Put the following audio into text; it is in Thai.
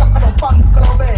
กับขนมปังกะโลเบ้